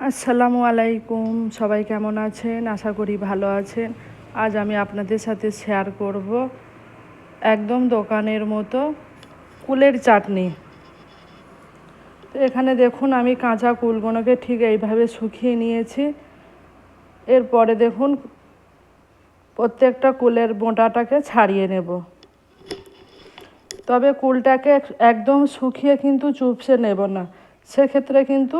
আসসালামু আলাইকুম, সবাই কেমন আছেন? আশা করি ভালো আছেন। আজ আমি আপনাদের সাথে শেয়ার করব একদম দোকানের মতো কুলের চাটনি। তো এখানে দেখুন, আমি কাঁচা কুলগুলোকে ঠিক এইভাবে শুকিয়ে নিয়েছি। এরপরে দেখুন, প্রত্যেকটা কুলের বোঁটাটাকে ছাড়িয়ে নেব। তবে কুলটাকে একদম শুকিয়ে কিন্তু চুপসে নেব না। সেক্ষেত্রে কিন্তু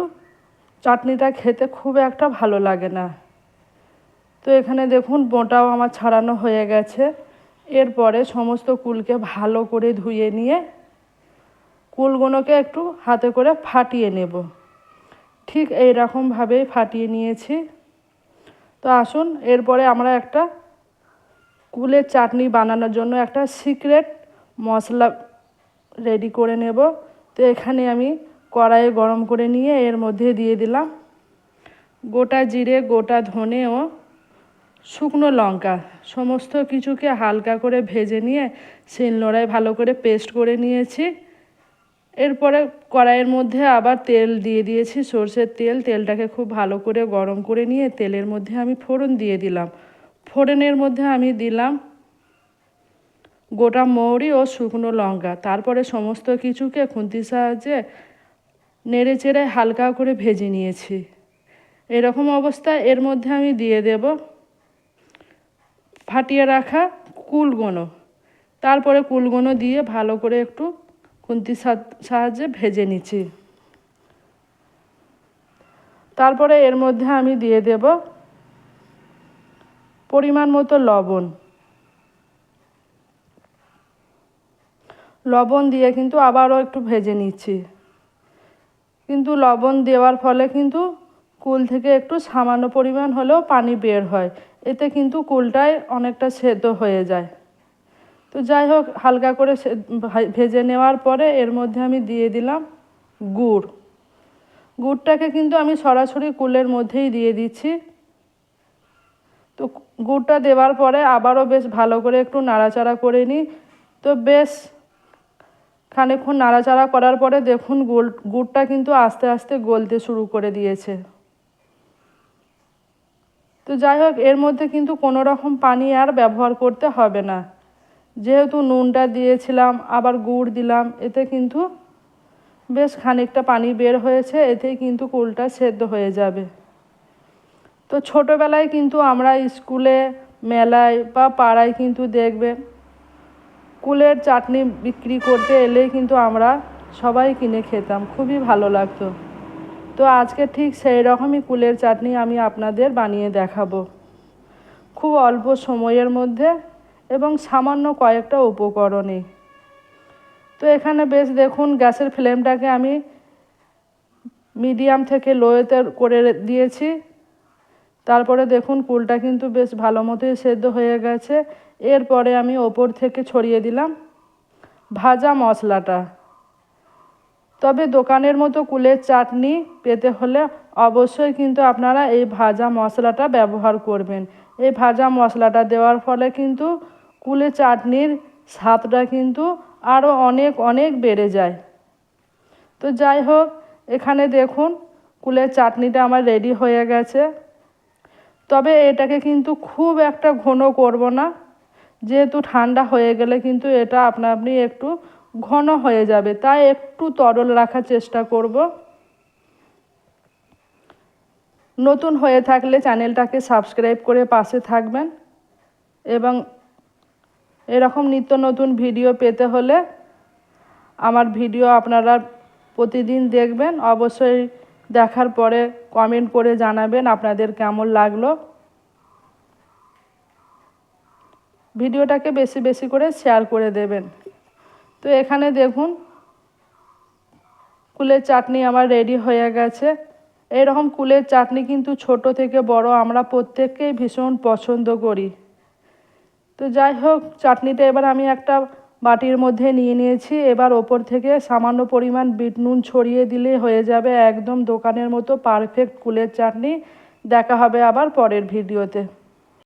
চাটনিটা খেতে খুব একটা ভালো লাগে না। তো এখানে দেখুন, বোঁটাও আমার ছাড়ানো হয়ে গেছে। এরপরে সমস্ত কুলকে ভালো করে ধুয়ে নিয়ে কুলগুলোকে একটু হাতে করে ফাটিয়ে নেব। ঠিক এই রকমভাবেই ফাটিয়ে নিয়েছি। তো আসুন, এরপরে আমরা একটা কুলের চাটনি বানানোর জন্য একটা সিক্রেট মশলা রেডি করে নেব। তো এখানে আমি কড়াইয়ে গরম করে নিয়ে এর মধ্যে দিয়ে দিলাম গোটা জিরে, গোটা ধনে ও শুকনো লঙ্কা। সমস্ত কিছুকে হালকা করে ভেজে নিয়ে শিলনোড়ায় ভালো করে পেস্ট করে নিয়েছি। এরপরে কড়াইয়ের মধ্যে আবার তেল দিয়ে দিয়েছি, সর্ষের তেল। তেলটাকে খুব ভালো করে গরম করে নিয়ে তেলের মধ্যে আমি ফোড়ন দিয়ে দিলাম। ফোড়নের মধ্যে আমি দিলাম গোটা মৌরি ও শুকনো লঙ্কা। তারপরে সমস্ত কিছুকে খুন্তির সাহায্যে নেড়ে চেড়ে হালকা করে ভেজে নিয়েছি। এরকম অবস্থায় এর মধ্যে আমি দিয়ে দেব ফাটিয়ে রাখা কুলগুনো। তারপরে কুলগুনো দিয়ে ভালো করে একটু খুন্তির সাহায্যে ভেজে নিচ্ছি। তারপরে এর মধ্যে আমি দিয়ে দেব পরিমাণ মতো লবণ। লবণ দিয়ে কিন্তু আবারও একটু ভেজে নিচ্ছি। কিন্তু লবণ দেওয়ার ফলে কিন্তু কুল থেকে একটু সামান্য পরিমাণ হলেও পানি বের হয়। এতে কিন্তু কুলটাই অনেকটা সেদ্ধ হয়ে যায়। তো যাই হোক, হালকা করে ভেজে নেওয়ার পরে এর মধ্যে আমি দিয়ে দিলাম গুড়। গুড়টাকে কিন্তু আমি সরাসরি কুলের মধ্যেই দিয়ে দিচ্ছি। তো গুড়টা দেওয়ার পরে আবারও বেশ ভালো করে একটু নাড়াচাড়া করে নিই। তো বেশ খানিক্ষণ নাড়াচাড়া করার পরে দেখুন গুড় গুড়টা কিন্তু আস্তে আস্তে গলতে শুরু করে দিয়েছে। তো যাই হোক, এর মধ্যে কিন্তু কোনো রকম পানি আর ব্যবহার করতে হবে না। যেহেতু নুনটা দিয়েছিলাম, আবার গুড় দিলাম, এতে কিন্তু বেশ খানিকটা পানি বের হয়েছে, এতেই কিন্তু কুলটা সেদ্ধ হয়ে যাবে। তো ছোটোবেলায় কিন্তু আমরা স্কুলে, মেলায় বা পাড়ায় কিন্তু দেখবেন কুলের চাটনি বিক্রি করতে এলেই কিন্তু আমরা সবাই কিনে খেতাম, খুবই ভালো লাগতো। তো আজকে ঠিক সেই রকমই কুলের চাটনি আমি আপনাদের বানিয়ে দেখাবো। খুব অল্প সময়ের মধ্যে এবং সামান্য কয়েকটা উপকরণে। তো এখানে বেশ দেখুন, গ্যাসের ফ্লেমটাকে আমি মিডিয়াম থেকে লোয়েতে করে দিয়েছি। তারপরে দেখুন কুলটা কিন্তু বেশ ভালো মতোই সেদ্ধ হয়ে গেছে। এরপরে আমি ওপর থেকে ছড়িয়ে দিলাম ভাজা মশলাটা। তবে দোকানের মতো কুলের চাটনি পেতে হলে অবশ্যই কিন্তু আপনারা এই ভাজা মশলাটা ব্যবহার করবেন। এই ভাজা মশলাটা দেওয়ার ফলে কিন্তু কুলে চাটনির স্বাদটা কিন্তু আরও অনেক অনেক বেড়ে যায়। তো যাই হোক, এখানে দেখুন কুলের চাটনিটা আমার রেডি হয়ে গেছে। তবে এটাকে কিন্তু খুব একটা ঘন করব না। যেহেতু ঠান্ডা হয়ে গেলে কিন্তু এটা আপনা আপনি একটু ঘন হয়ে যাবে, তাই একটু তরল রাখার চেষ্টা করব। নতুন হয়ে থাকলে চ্যানেলটাকে সাবস্ক্রাইব করে পাশে থাকবেন এবং এরকম নিত্য নতুন ভিডিও পেতে হলে আমার ভিডিও আপনারা প্রতিদিন দেখবেন। অবশ্যই দেখার পরে কমেন্ট করে জানাবেন আপনাদের কেমন লাগল। ভিডিওটাকে বেশি বেশি করে শেয়ার করে দেবেন। তো এখানে দেখুন, কুলের চাটনি আমার রেডি হয়ে গেছে। এরকম কুলের চাটনি কিন্তু ছোট থেকে বড় আমরা প্রত্যেককেই ভীষণ পছন্দ করি। তো যাই হোক চাটনিটা এবার আমি একটা বাটির মধ্যে নিয়ে নিয়েছি। এবার ওপর থেকে সামান্য পরিমাণ বিট নুন ছড়িয়ে দিলে হয়ে যাবে একদম দোকানের মতো পারফেক্ট কুলের চাটনি। দেখা হবে আবার পরের ভিডিওতে।